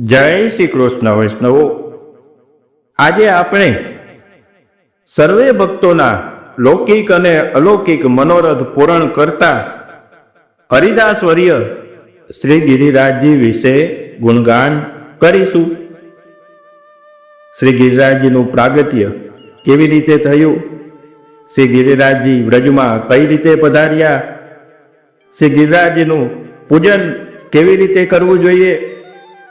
જય શ્રી કૃષ્ણ વૈષ્ણવો. આજે આપણે સર્વે ભક્તોના લૌકિક અને અલૌકિક મનોરથ પૂરણ કરતા હરિદાસવર્ય શ્રી ગિરિરાજજી વિશે ગુણગાન કરીશું. શ્રી ગિરિરાજજીનું પ્રાગટ્ય કેવી રીતે થયું? શ્રી ગિરિરાજજી વ્રજમાં કઈ રીતે પધાર્યા? શ્રી ગિરિરાજજીનું પૂજન કેવી રીતે કરવું જોઈએ?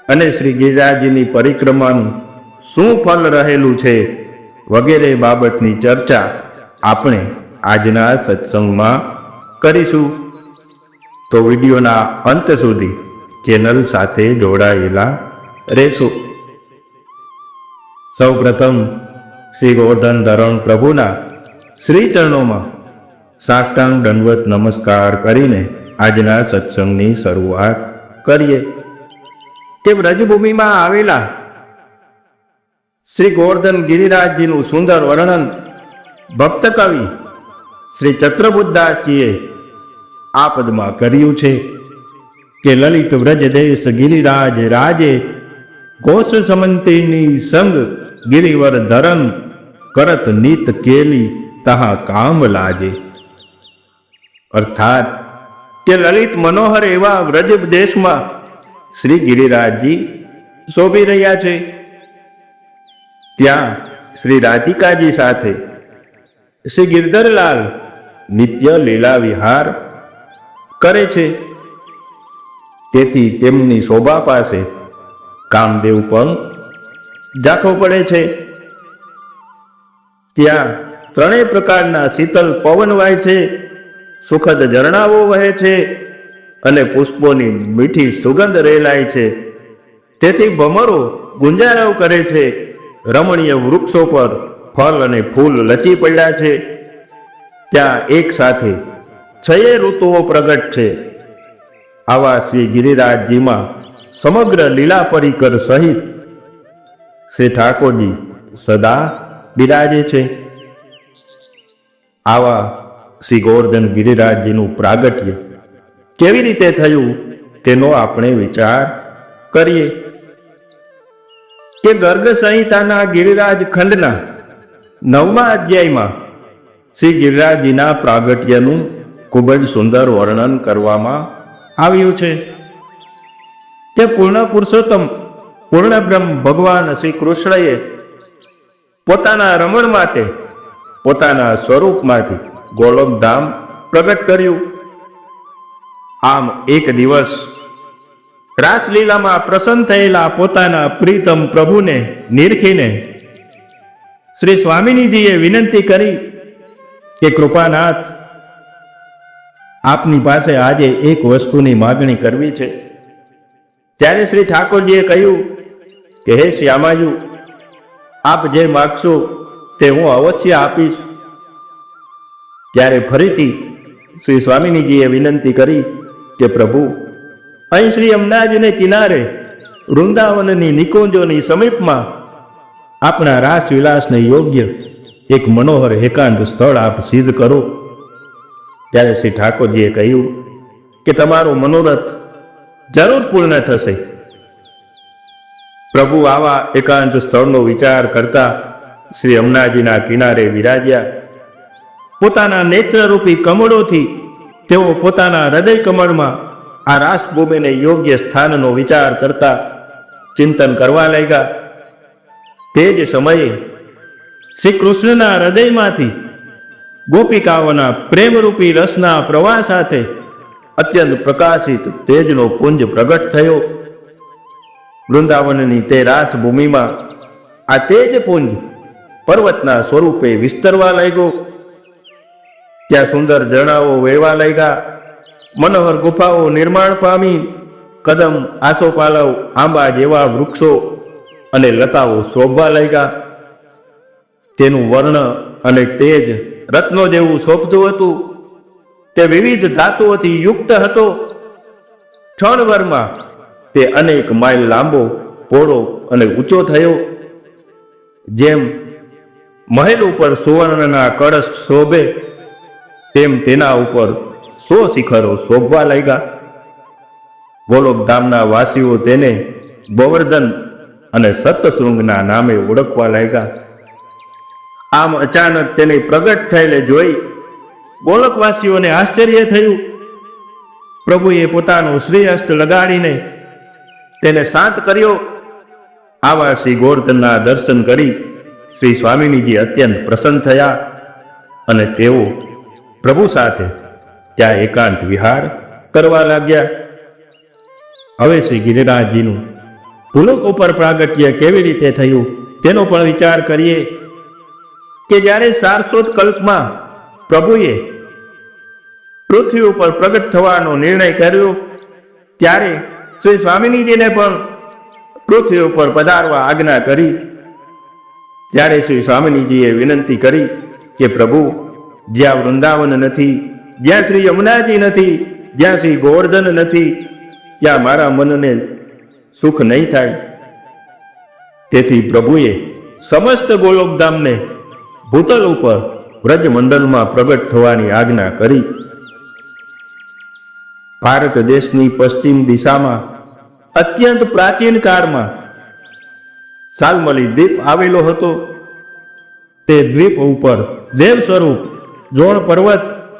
અને શ્રી ગિરિરાજજીની પરિક્રમાનું શું ફળ રહેલું છે વગેરે બાબતની ચર્ચા આપણે આજના સત્સંગમાં કરીશું. તો વિડીયોના અંત સુધી ચેનલ સાથે જોડાયેલા રહેશો. સૌપ્રથમ શ્રી ગોવર્ધન ધરણ પ્રભુના શ્રી ચરણોમાં સાષ્ટાંગ દંડવત નમસ્કાર કરીને આજના સત્સંગની શરૂઆત કરીએ. તે વ્રજભૂમિમાં આવેલા શ્રી ગોવર્ધન ગિરિરાજજીનું સુંદર વર્ણન ભક્ત કવિ શ્રી ચક્રબુદ્દાસજીએ આ પદમાં કર્યું છે કે લલિત વ્રજ ગિરિરાજ રાજે ઘોષ સમંતિની સંગ ગિરિવર ધરન કરત નીત કેલી તહા કામ લાજે. અર્થાત કે લલિત મનોહર એવા વ્રજ દેશમાં શ્રી ગિરિરાજજી શોભી રહ્યા છે. ત્યાં શ્રી રાધિકાજી સાથે શ્રી ગિરધરલાલ નિત્ય લીલા વિહાર કરે છે. તેથી તેમની શોભા પાસે કામદેવ પણ જાખો પડે છે. ત્યાં ત્રણેય પ્રકારના શીતલ પવન વાય છે. સુખદ ઝરણાઓ વહે છે. અને પુષ્પોની મીઠી સુગંધ રેલાય છે. તેથી ભમરો ગુંજારવ કરે છે. રમણીય વૃક્ષો પર ફળ અને ફૂલ લચી પડ્યા છે. ત્યાં એક સાથે છયે ઋતુઓ પ્રગટ છે. આવા શ્રી ગિરિરાજજીમાં સમગ્ર લીલા પરિકર સહિત શ્રી ઠાકોરજી સદા બિરાજે છે. આવા શ્રી ગોવર્ધન ગિરિરાજજીનું પ્રાગટ્ય કેવી રીતે થયું તેનો આપણે વિચાર કરીએ. કે ગર્ગ સંહિતાના ગિરિરાજ ખંડના નવમા અધ્યાયમાં શ્રી ગિરિરાજજીના પ્રાગટ્યનું ખૂબ જ સુંદર વર્ણન કરવામાં આવ્યું છે. તે પૂર્ણ પુરુષોત્તમ, પૂર્ણ બ્રહ્મ ભગવાન શ્રી કૃષ્ણએ પોતાના રમણ માટે, પોતાના સ્વરૂપમાંથી ગોલોકધામ પ્રગટ કર્યું. આમ એક દિવસ રાસલીલામાં પ્રસન્ન થયેલા પોતાના પ્રીતમ પ્રભુને નિરખીને શ્રી સ્વામિનીજીએ વિનંતી કરી કે કૃપાનાથ, આપની પાસે આજે એક વસ્તુની માગણી કરવી છે. ત્યારે શ્રી ઠાકોરજીએ કહ્યું કે, હે શ્યામાયુ આપ જે માગશો તે હું અવશ્ય આપીશ. ત્યારે ફરીથી શ્રી સ્વામિનીજીએ વિનંતી કરી કે પ્રભુ, અહીં શ્રી અમદાજને કિનારે વૃંદાવનની નિકુંજોની સમીપમાં આપણા રાસવિલાસને યોગ્ય એક મનોહર એકાંત સ્થળ આપ સિદ્ધ કરો. ત્યારે શ્રી ઠાકોરજીએ કહ્યું કે તમારો મનોરથ જરૂર પૂર્ણ થશે. પ્રભુ આવા એકાંત સ્થળનો વિચાર કરતા શ્રી અમનાજીના કિનારે વિરાજ્યા. પોતાના નેત્રરૂપી કમળોથી તેઓ પોતાના હૃદય કમળમાં આ રાસભૂમિને યોગ્ય સ્થાનનો વિચાર કરતા ચિંતન કરવા લાગ્યા. તે જ સમયે શ્રી કૃષ્ણના હૃદયમાંથી ગોપિકાઓના પ્રેમરૂપી રસના પ્રવાહ સાથે અત્યંત પ્રકાશિત તેજનો પુંજ પ્રગટ થયો. વૃંદાવનની તે રાસભૂમિમાં આ તેજ પુંજ પર્વતના સ્વરૂપે વિસ્તરવા લાગ્યો. ત્યાં સુંદર ઝરણાઓ વહેવા લાગ્યા. મનોહર ગુફાઓ નિર્માણ પામી. કદમ, આસોપાલવ, આંબા જેવા વૃક્ષો અને લતાઓ શોભવા લાગ્યા. તેનું વર્ણ અને તેજ રત્નો જેવું શોભતું હતું. તે વિવિધ ધાતુઓથી યુક્ત હતો. ક્ષણભરમાં તે અનેક માઇલ લાંબો પહોળો અને ઊંચો થયો. જેમ મહેલ ઉપર સુવર્ણના કળશ શોભે તેમ તેના ઉપર સો શિખરો શોભવા લાગ્યા. ગોલોકધામના વાસીઓ તેને ગોવર્ધન અને સતશૃંગના નામે ઓળખવા લાગ્યા. આમ અચાનક તેને પ્રગટ થયેલે જોઈ ગોલકવાસીઓને આશ્ચર્ય થયું. પ્રભુએ પોતાનું શ્રેયસ્ત લગાડીને તેને શાંત કર્યો. આવા શ્રી ગોવર્ધનના દર્શન કરી શ્રી સ્વામિનીજી અત્યંત પ્રસન્ન થયા અને તેઓ પ્રભુ સાથે ત્યાં એકાંત વિહાર કરવા લાગ્યા. હવે શ્રી ગિરિરાજજીનું ભૂલોક ઉપર પ્રાગટ્ય કેવી રીતે થયું તેનો પણ વિચાર કરીએ કે જ્યારે સારસ્વત કલ્પમાં પ્રભુએ પૃથ્વી ઉપર પ્રગટ થવાનો નિર્ણય કર્યો, ત્યારે શ્રી સ્વામિનીજીને પણ પૃથ્વી ઉપર પધારવા આજ્ઞા કરી. ત્યારે શ્રી સ્વામિનીજીએ વિનંતી કરી કે પ્રભુ જ્યાં વૃંદાવન નથી, જ્યાં શ્રી યમુનાજી નથી, જ્યાં શ્રી ગોવર્ધન નથી, ત્યાં મારા મનને સુખ નહીં થાય. તેથી પ્રભુએ સમસ્ત ગોલોકધામને ભૂતલ ઉપર વ્રજમંડળમાં પ્રગટ થવાની આજ્ઞા કરી. ભારત દેશની પશ્ચિમ દિશામાં, અત્યંત પ્રાચીન કાળમાં, સાલમલી દ્વીપ આવેલો હતો. તે દ્વીપ ઉપર દેવ સ્વરૂપ જોણ પર્વત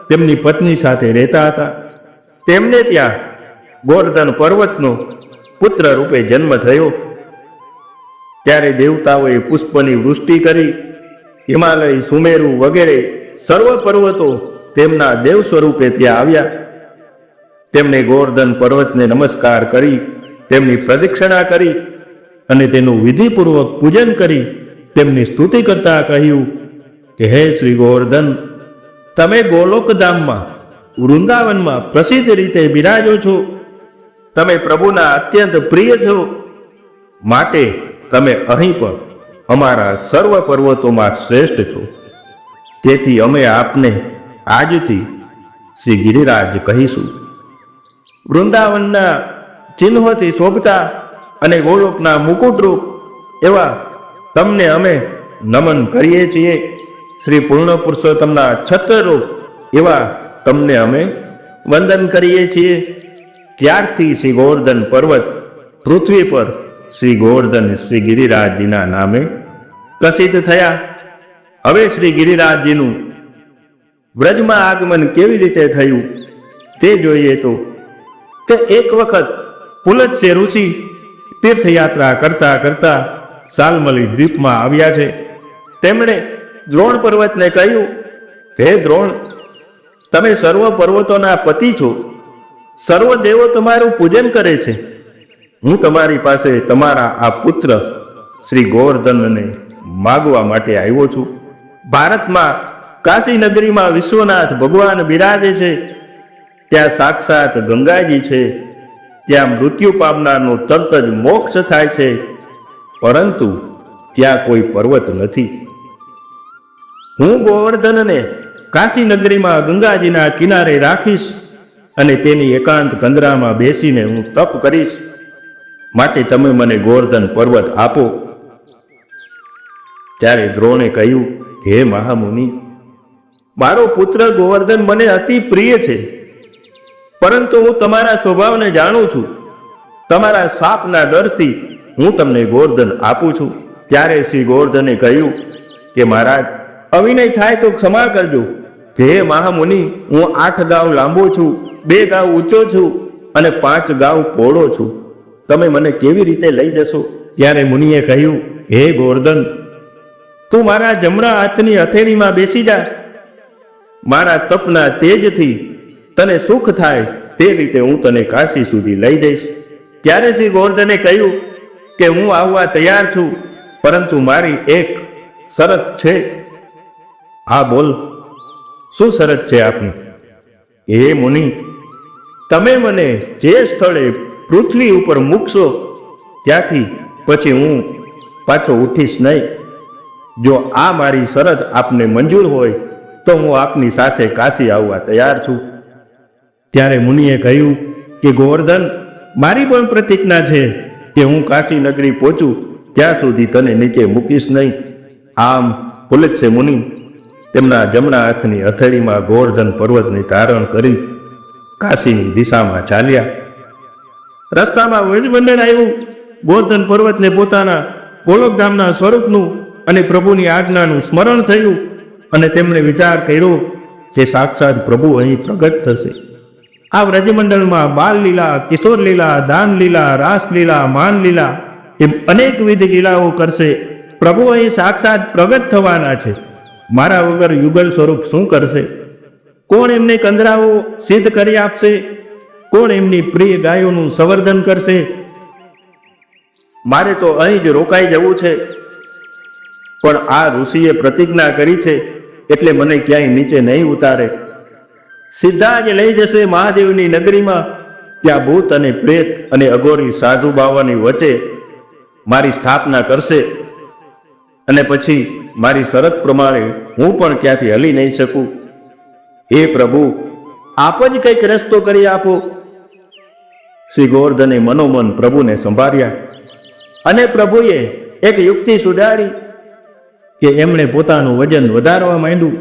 તેમની પત્ની સાથે રહેતા હતા. તેમને ત્યાં ગોર્ધન પર્વતનો પુત્ર રૂપે જન્મ થયો. ત્યારે દેવતાઓએ પુષ્પની વૃષ્ટિ કરી, હિમાલય, સુમેરુ વગેરે સર્વ પર્વતો તેમના દેવ સ્વરૂપે ત્યાં આવ્યા. તેમણે ગોવર્ધન પર્વતને નમસ્કાર કરી, તેમની પ્રદક્ષિણા કરી અને તેનું વિધિપૂર્વક પૂજન કરી તેમની સ્તુતિ કરતા કહ્યું કે, હે શ્રી ગોવર્ધન તમે ગોલોકધામમાં, વૃંદાવનમાં પ્રસિદ્ધ રીતે બિરાજો છો. તમે પ્રભુના અત્યંત પ્રિય છો. માટે તમે અહીં પણ અમારા સર્વ પર્વતોમાં શ્રેષ્ઠ છો. તેથી અમે આપને આજથી શ્રી ગિરિરાજ કહીશું. વૃંદાવનના ચિહ્નોથી શોભતા અને ગોલોકના મુકુટરૂપ એવા તમને અમે નમન કરીએ છીએ. શ્રી પૂર્ણ પુરુષોત્તમના છત્રરૂપ એવા તમને અમે વંદન કરીએ છીએ. ત્યારથી શ્રી ગોવર્ધન પર્વત, પૃથ્વી પર શ્રી ગોવર્ધન શ્રી ગિરિરાજજીના નામે પ્રસિદ્ધ થયા. હવે શ્રી ગિરિરાજજીનું વ્રજમાં આગમન કેવી રીતે થયું તે જોઈએ તો કે એક વખત પુલત્સે ઋષિ તીર્થયાત્રા કરતા કરતા સાલમલી દ્વીપમાં આવ્યા છે. તેમણે દ્રોણ પર્વતને કહ્યું, હે દ્રોણ, તમે સર્વ પર્વતોના પતિ છો. સર્વ દેવો તમારું પૂજન કરે છે. હું તમારી પાસે તમારા આ પુત્ર શ્રી ગોવર્ધનને માગવા માટે આવ્યો છું. ભારતમાં કાશી નગરીમાં વિશ્વનાથ ભગવાન બિરાજે છે. ત્યાં સાક્ષાત ગંગાજી છે. ત્યાં મૃત્યુ પામનારનો તરત જ મોક્ષ થાય છે. પરંતુ ત્યાં કોઈ પર્વત નથી. હું ગોવર્ધનને કાશી નગરીમાં ગંગાજીના કિનારે રાખીશ અને તેની એકાંત કંદરામાં બેસીને હું તપ કરીશ. માટે તમે મને ગોવર્ધન પર્વત આપો. ત્યારે દ્રોણે કહ્યું, હે મહામુનિ, મારો પુત્ર ગોવર્ધન મને અતિ પ્રિય છે. પરંતુ હું તમારા સ્વભાવને જાણું છું. તમારા સાપના ડરથી હું તમને ગોવર્ધન આપું છું. ત્યારે શ્રી ગોવર્ધને કહ્યું કે, મહારાજ અવિનય થાય તો ક્ષમા કરજો. હે મહામુનિ, હું આઠ ગાવ લાંબો છું, બે ગાવ ઊંચો છું અને પાંચ ગાવ પહોળો છું. તમે મને કેવી રીતે લઈ જશો? ત્યારે મુનિએ કહ્યું, હે ગોર્ધન તું મારા જમણા હાથની હથેળીમાં બેસી જા. મારા તપના તેજથી તને સુખ થાય તે રીતે હું તને કાશી સુધી લઈ જઈશ. ત્યારે શ્રી ગોવર્ધને કહ્યું કે હું આવવા તૈયાર છું, પરંતુ મારી એક શરત છે. હા બોલ, શું શરત છે આપની? હે મુનિ, તમે મને જે સ્થળે પૃથ્વી ઉપર મૂકશો, ત્યાંથી પછી હું પાછો ઉઠીશ નહીં. જો આ મારી શરત આપને મંજૂર હોય, તો હું આપની સાથે કાશી આવવા તૈયાર છું. ત્યારે મુનિએ કહ્યું કે, ગોવર્ધન, મારી પણ પ્રતિજ્ઞા છે કે હું કાશી નગરી પહોંચું, ત્યાં સુધી તને નીચે મૂકીશ નહીં. આમ પુલત્સે મુનિ તેમના જમણા હાથની હથેળીમાં ગોવર્ધન પર્વતને ધારણ કરી કાશીની દિશામાં ચાલ્યા. રસ્તામાં વ્રજમંડળ આવ્યું. ગોર્ધન પર્વતને પોતાના ગોલોકધામના સ્વરૂપનું અને પ્રભુની આજ્ઞાનું સ્મરણ થયું અને તેમણે વિચાર કર્યો જે સાક્ષાત પ્રભુ અહીં પ્રગટ થશે. આ વ્રજમંડળમાં બાલ લીલા કિશોર લીલા દાન લીલા રાસ એમ અનેકવિધ લીલાઓ કરશે. પ્રભુ અહીં સાક્ષાત પ્રગટ થવાના છે. મારા વગર યુગલ સ્વરૂપ શું કરશે? કોણ એમને કંદરાઓ સિદ્ધ કરી આપશે? કોણ એમની પ્રિય ગાયોનું સંવર્ધન કરશે? મારે તો અહીં જ રોકાઈ જવું છે. પણ આ ઋષિએ પ્રતિજ્ઞા કરી છે, એટલે મને ક્યાંય નીચે નહીં ઉતારે. સીધા જ લઈ જશે મહાદેવની નગરીમાં, ત્યાં ભૂત અને પ્રેત અને અઘોરી સાધુ બાવાની વચ્ચે મારી સ્થાપના કરશે. અને પછી મારી શરત પ્રમાણે હું પણ ક્યાંથી હલી નહીં શકું? હે પ્રભુ, આપ જ કંઈક રસ્તો કરી આપો. શ્રી ગોવર્ધને મનોમન પ્રભુને સંભાળ્યા અને પ્રભુએ એક યુક્તિ સુધારી કે એમણે પોતાનું વજન વધારવા માંડ્યું.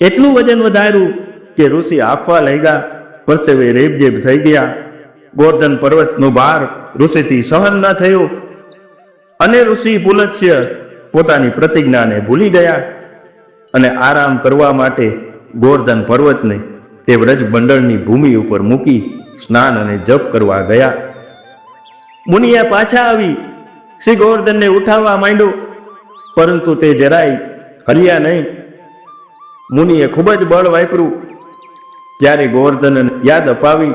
એટલું વજન વધાર્યું કે ઋષિ આપવા લઈ ગયા પરસેવે રેબજેબ થઈ ગયા. ગોર્ધન પર્વતનો ભાર ઋષિથી સહન ન થયો અને ઋષિ પુલત્સ્ય પોતાની પ્રતિજ્ઞાને ભૂલી ગયા અને આરામ કરવા માટે ગોર્ધન પર્વતને તે વ્રજ મંડળની ભૂમિ ઉપર મૂકી સ્નાન અને જપ કરવા ગયા. મુનિએ પાછા આવી, શ્રી ગોવર્ધનને ઉઠાવવા માંડ્યો, પરંતુ તે જરાય હલ્યા નહીં. મુનિએ ખૂબ જ બળ વાપર્યું. ત્યારે ગોવર્ધનને યાદ અપાવી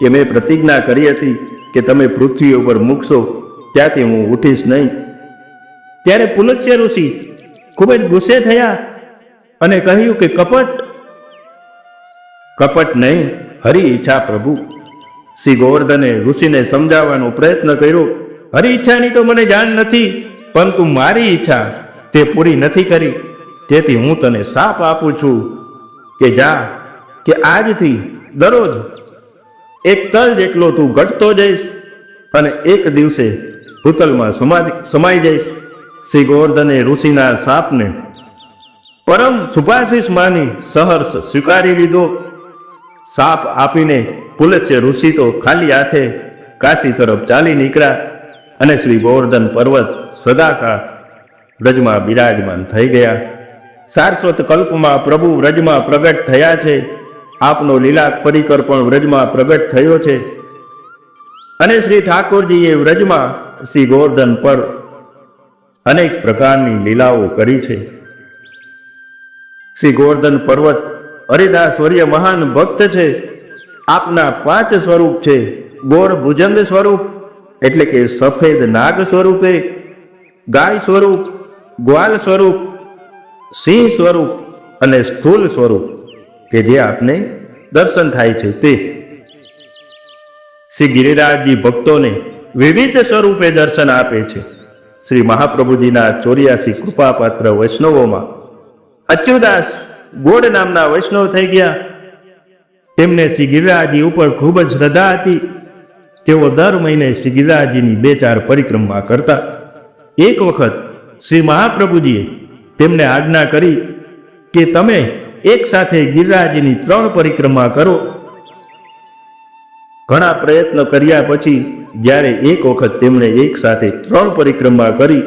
કે મેં પ્રતિજ્ઞા કરી હતી કે તમે પૃથ્વી ઉપર મૂકશો, ત્યાંથી હું ઉઠીશ નહીં. ત્યારે પુલત્સ્ય ઋષિ ખૂબ જ ગુસ્સે થયા અને કહ્યું કે, કપટ કપટ નહીં, હરી ઈચ્છા પ્રભુ. શ્રી ગોવર્ધને ઋષિને સમજાવવાનો પ્રયત્ન કર્યો. હરી ઈચ્છાની તો મને જાણ નથી, પરંતુ મારી ઈચ્છા તે પૂરી નથી કરી. તેથી હું તને સાપ આપું છું કે જા, કે આજથી દરરોજ એક તલ જેટલો તું ઘટતો જઈશ અને એક દિવસે ભૂતલમાં સમાઈ જઈશ. શ્રી ગોવર્ધને ઋષિના સાપને પરમ સુભાશિષ માની સહર્ષ સ્વીકારી લીધો. સાપ આપીને પુલસ્ય ઋષિ તો ખાલી હાથે કાશી તરફ ચાલી નીકળ્યા અને શ્રી ગોવર્ધન પર્વત સદાકાળ વ્રજમાં બિરાજમાન થઈ ગયા. સારસ્વત કલ્પમાં પ્રભુ વ્રજમાં પ્રગટ થયા છે. આપનો લીલા પરિકર પણ વ્રજમાં પ્રગટ થયો છે. અને શ્રી ઠાકોરજીએ વ્રજમાં શ્રી ગોવર્ધન પર અનેક પ્રકારની લીલાઓ કરી છે. શ્રી ગોવર્ધન પર્વત હરિદાસ વર્ય મહાન ભક્ત છે. આપના પાંચ સ્વરૂપ છે. ગોર ભુજંગ સ્વરૂપ, એટલે કે સફેદ નાગ સ્વરૂપે, ગાય સ્વરૂપ, ગ્વાલ સ્વરૂપ, સિંહ સ્વરૂપ અને સ્થૂલ સ્વરૂપ, કે જે આપને દર્શન થાય છે તે. શ્રી ગિરિરાજજી ભક્તોને વિવિધ સ્વરૂપે દર્શન આપે છે. શ્રી મહાપ્રભુજીના ચોર્યાસી કૃપાપાત્ર વૈષ્ણવોમાં અચ્યુદાસ ગોડ નામના વૈષ્ણવ થઈ ગયા. તેમને શ્રી ગિરિરાજી ઉપર ખૂબ જ શ્રદ્ધા હતી. તેઓ દર મહિને શ્રી ગિરિરાજીની બે ચાર પરિક્રમા કરતા. એક વખત શ્રી મહાપ્રભુજીએ તેમને આજ્ઞા કરી કે તમે એક સાથે ગિરિરાજીની ત્રણ પરિક્રમા કરો. ઘણા પ્રયત્ન કર્યા પછી જ્યારે એક વખત તેમણે એક સાથે ત્રણ પરિક્રમા કરી,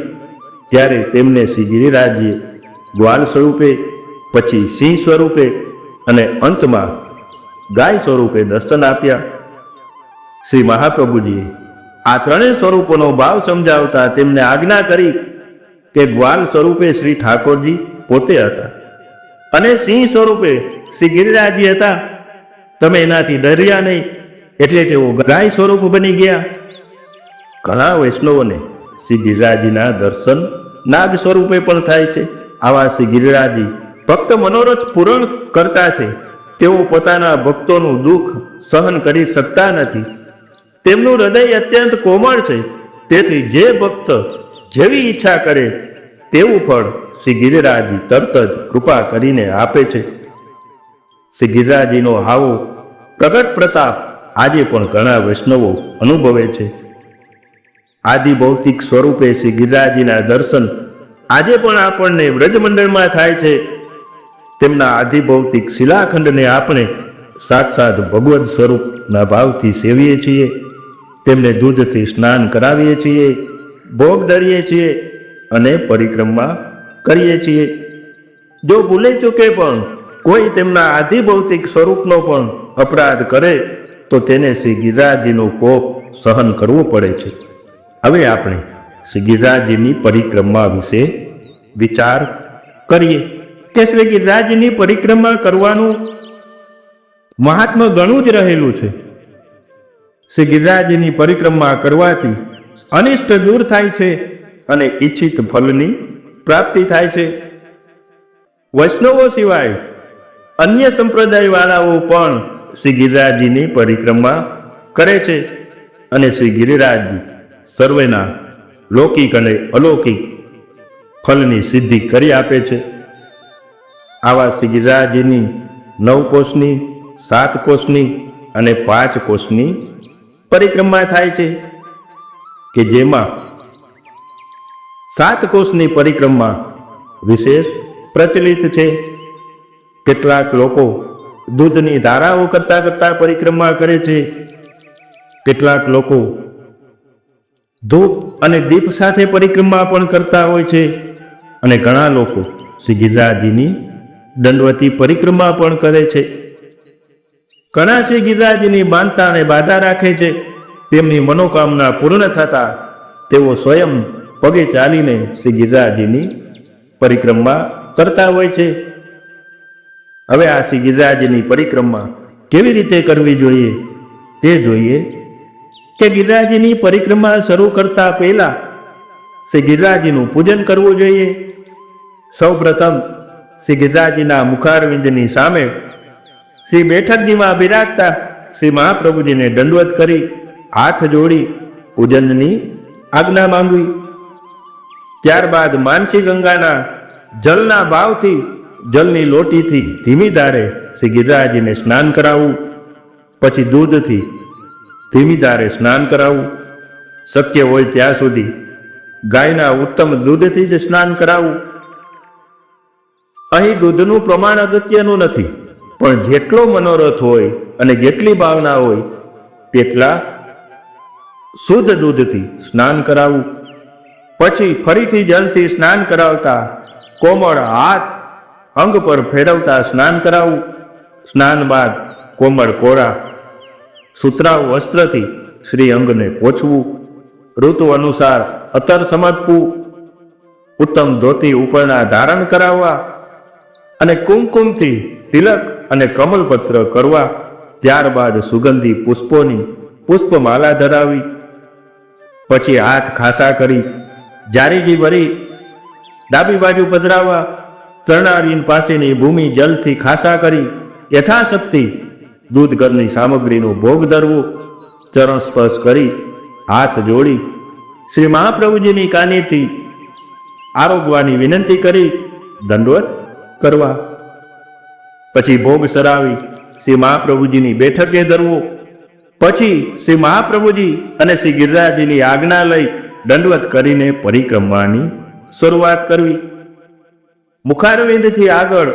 ત્યારે તેમને શ્રી ગિરિરાજીએ ગ્વાલ સ્વરૂપે, પછી સિંહ સ્વરૂપે અને અંતમાં ગાય સ્વરૂપે દર્શન આપ્યા. શ્રી મહાપ્રભુજીએ આ ત્રણેય સ્વરૂપોનો ભાવ સમજાવતા તેમને આજ્ઞા કરી કે ગ્વાલ સ્વરૂપે શ્રી ઠાકોરજી પોતે હતા અને સિંહ સ્વરૂપે શ્રી ગિરિરાજી હતા. તમે એનાથી ડર્યા નહીં. એટલે તેઓ ગાય સ્વરૂપ બની ગયા. ઘણા વૈષ્ણવોને શ્રી ગિરિરાજીના દર્શન નાગ સ્વરૂપે પણ થાય છે. આવા શ્રી ગિરિરાજી ભક્ત મનોરથ પૂરણ કરતા છે. તેઓ પોતાના ભક્તોનું દુઃખ સહન કરી શકતા નથી. તેમનું હૃદય અત્યંત કોમળ છે. તેથી જે ભક્ત જેવી ઈચ્છા કરે તેવું ફળ શ્રી ગિરિરાજી તરત જ કૃપા કરીને આપે છે. શ્રી ગિરિરાજીનો હાવો પ્રગટ પ્રતાપ આજે પણ ઘણા વૈષ્ણવો અનુભવે છે. આદિ ભૌતિક સ્વરૂપે શ્રી ગિરિરાજીના દર્શન આજે પણ આપણને વ્રજમંડળમાં થાય છે. તેમના આધિભૌતિક શિલાખંડને આપણે સાક્ષાત ભગવદ સ્વરૂપના ભાવથી સેવીએ છીએ. તેમને દૂધથી સ્નાન કરાવીએ છીએ, ભોગ ધરીએ છીએ અને પરિક્રમા કરીએ છીએ. જો ભૂલે ચૂકે પણ કોઈ તેમના આધિભૌતિક સ્વરૂપનો પણ અપરાધ કરે તો તેને શ્રી ગિરિરાજીનો કોપ સહન કરવો પડે છે. હવે આપણે શ્રી ગિરિરાજીની પરિક્રમા વિશે વિચાર કરીએ. કે શ્રી ગિરિરાજજીની પરિક્રમા કરવાનું મહાત્મા ઘણું જ રહેલું છે. શ્રી ગિરિરાજની પરિક્રમા કરવાથી અનિષ્ટ દૂર થાય છે અને ઈચ્છિત ફલની પ્રાપ્તિ થાય છે. વૈષ્ણવો સિવાય અન્ય સંપ્રદાયવાળાઓ પણ શ્રી ગિરિરાજજીની પરિક્રમા કરે છે અને શ્રી ગિરિરાજજી સર્વેના લૌકિક અને અલૌકિક ફલની સિદ્ધિ કરી આપે છે. આવા શ્રી ગિરિરાજજીની નવ કોષની, સાત કોષની અને પાંચ કોષની પરિક્રમા થાય છે કે જેમાં સાત કોષની પરિક્રમા વિશેષ પ્રચલિત છે. કેટલાક લોકો દૂધની ધારાઓ કરતા કરતા પરિક્રમા કરે છે. કેટલાક લોકો ધૂપ અને દીપ સાથે પરિક્રમા પણ કરતા હોય છે અને ઘણા લોકો શ્રી ગિરિરાજીની દંડવતી પરિક્રમા પણ કરે છે. ઘણા શ્રી ગિરિરાજીની માનતા અને બાધા રાખે છે. તેમની મનોકામના પૂર્ણ થતા તેઓ સ્વયં પગે ચાલીને શ્રી ગિરિરાજીની પરિક્રમા કરતા હોય છે. હવે આ શ્રી ગિરિરાજની પરિક્રમા કેવી રીતે કરવી જોઈએ? તે જોઈએ કે ગિરિરાજની પરિક્રમા શરૂ કરતા પહેલા શ્રી ગિરિરાજનું પૂજન કરવું જોઈએ. સૌપ્રથમ શ્રી ગિરિરાજના મુખારવિંદની સામે શ્રી બેઠકજીમાં બિરાજતા શ્રી મહાપ્રભુજીને દંડવત કરી હાથ જોડી પૂજનની આજ્ઞા માંગવી ત્યારબાદ માનસી ગંગાના જલના ભાવથી જલની લોટીથી ધીમી ધારે શ્રી ગિરિરાજીને સ્નાન કરાવવું પછી દૂધથી ધીમી ધારે સ્નાન કરાવવું શક્ય હોય ત્યાં સુધી ગાયના ઉત્તમ દૂધથી જ સ્નાન કરાવવું અહીં દૂધનું પ્રમાણ અગત્યનું નથી, પણ જેટલો મનોરથ હોય અને જેટલી ભાવના હોય તેટલા શુદ્ધ દૂધથી સ્નાન કરાવવું પછી ફરીથી જલથી સ્નાન કરાવતા કોમળ હાથ અંગ પર ફેરવતા સ્નાન કરાવવું સ્નાન બાદ કોમળ કોરા, સુતરાઉ વસ્ત્રથી શ્રી અંગને પોછવું. ઋતુ અનુસાર અતર સમર્પવું ઉત્તમ ધોતી ઉપરના ધારણ કરાવવા અને કુમકુમથી તિલક અને કમલપત્ર કરવા. ત્યારબાદ સુગંધી પુષ્પોની પુષ્પમાલા ધરાવી. પછી હાથ ખાસા કરી જારીજી ભરી ડાબી બાજુ પધરાવવા. ચરણારીન પાસેની ભૂમિ જલથી ખાસા કરી, યથાશક્તિ દૂધ ઘરની સામગ્રીનો ભોગ ધરવો ચરણ સ્પર્શ કરી, હાથ જોડી, શ્રી મહાપ્રભુજીની કાનીથી આરોગવાની વિનંતી કરી, દંડવત કરવા. પછી ભોગ સરાવી, શ્રી મહાપ્રભુજીની બેઠકે ધરવો. પછી શ્રી મહાપ્રભુજી અને શ્રી ગિરિરાજીની આજ્ઞા લઈ દંડવત કરીને પરિક્રમાની શરૂઆત કરવી. મુખારવિંદથી આગળ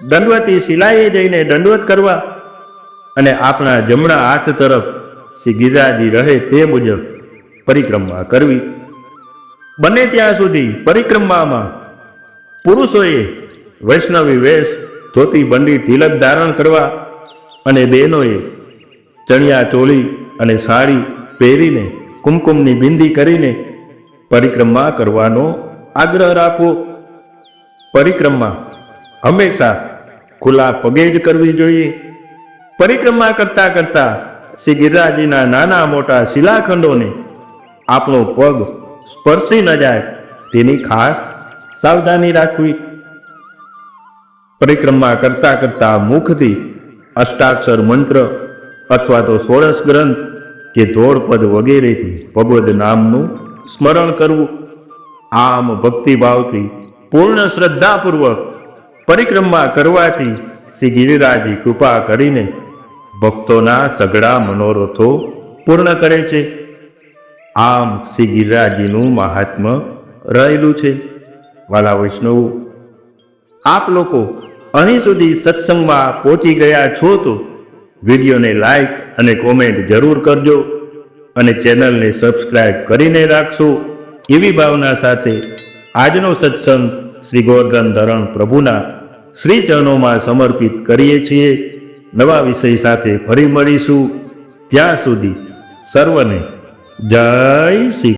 દંડવતી શિલાએ જઈને દંડવત કરવા અને આપણા જમણા હાથ તરફ શ્રી ગિરિરાજી રહે તે મુજબ પરિક્રમા કરવી. બને ત્યાં સુધી પરિક્રમામાં પુરુષોએ વૈષ્ણવી વેશ ધોતી બંડી તિલક ધારણ કરવા અને બહેનોએ ચણિયા ચોળી અને સાડી પહેરીને કુમકુમની બિંદી કરીને પરિક્રમા કરવાનો આગ્રહ રાખવો. પરિક્રમા હંમેશા ખુલ્લા પગે જ કરવી જોઈએ. પરિક્રમા કરતા કરતા શ્રી ગિરિરાજીના નાના મોટા શિલાખંડોને આપણો પગ સ્પર્શી ન જાય તેની ખાસ સાવધાની રાખવી. પરિક્રમા કરતા કરતા મુખથી અષ્ટાક્ષર મંત્ર અથવા તો સોળસ ગ્રંથ કે ધોળપદ વગેરેથી ભગવદ નામનું સ્મરણ કરવું. આમ ભક્તિભાવથી પૂર્ણ શ્રદ્ધાપૂર્વક પરિક્રમા કરવાથી શ્રી ગિરિરાજી કૃપા કરીને ભક્તોના સઘળા મનોરથો પૂર્ણ કરે છે. આમ શ્રી ગિરિરાજીનું મહાત્મ્ય રહેલું છે. વાલા વૈષ્ણવ, આપ લોકો અહીં સુધી સત્સંગમાં પહોંચી ગયા છો તો વિડીયોને લાઈક અને કોમેન્ટ જરૂર કરજો અને ચેનલને સબસ્ક્રાઈબ કરીને રાખશો એવી ભાવના સાથે આજનો સત્સંગ શ્રી ગોવર્ધન ધરણ પ્રભુના શ્રી સમર્પિત કરીએ છીએ. નવા વિષય સાથે ફરી મળીશું. ત્યાં સુધી સર્વને જય શ્રી